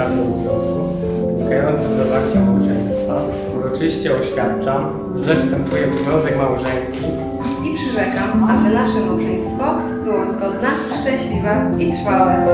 prawny obowiązku wynikający z zawarcia małżeństwa, uroczyście oświadczam, że wstępuję w związek małżeński i przyrzekam, aby nasze małżeństwo było zgodne, szczęśliwe i trwałe.